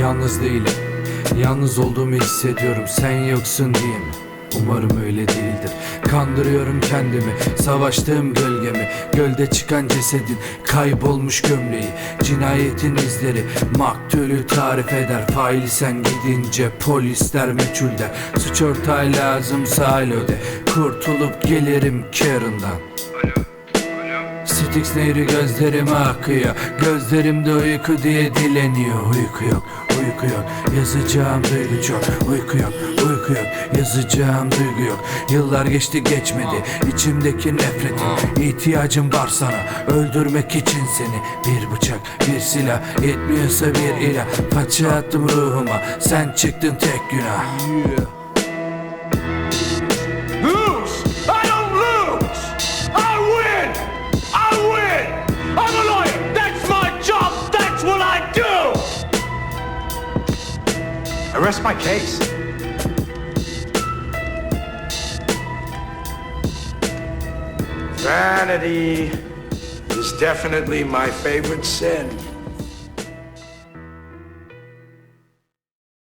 Yalnız değilim. Yalnız olduğumu hissediyorum Sen yoksun diye mi? Umarım öyle değildir. Kandırıyorum kendimi Savaştığım gölgemi. Gölde çıkan cesedin Kaybolmuş gömleği. Cinayetin izleri Maktulü tarif eder. Faili sen gidince Polisler meçhul der. Suç ortağı lazımsa alo de Kurtulup gelirim Karen'dan Styx nehri gözlerime akıyor Gözlerimde uyku diye dileniyor. Uyku yok, uyku yok. Yazacağım duygu çok. Uyku yok, uyku yok. Yazacağım duygu yok. Yıllar geçti geçmedi. İçimdeki nefretin ihtiyacım var sana. Öldürmek için seni. Bir bıçak, bir silah. Yetmiyorsa bir ilah. Paça attım ruhuma. Sen çıktın tek günah. Lose! I rest my case. Vanity is definitely my favorite sin.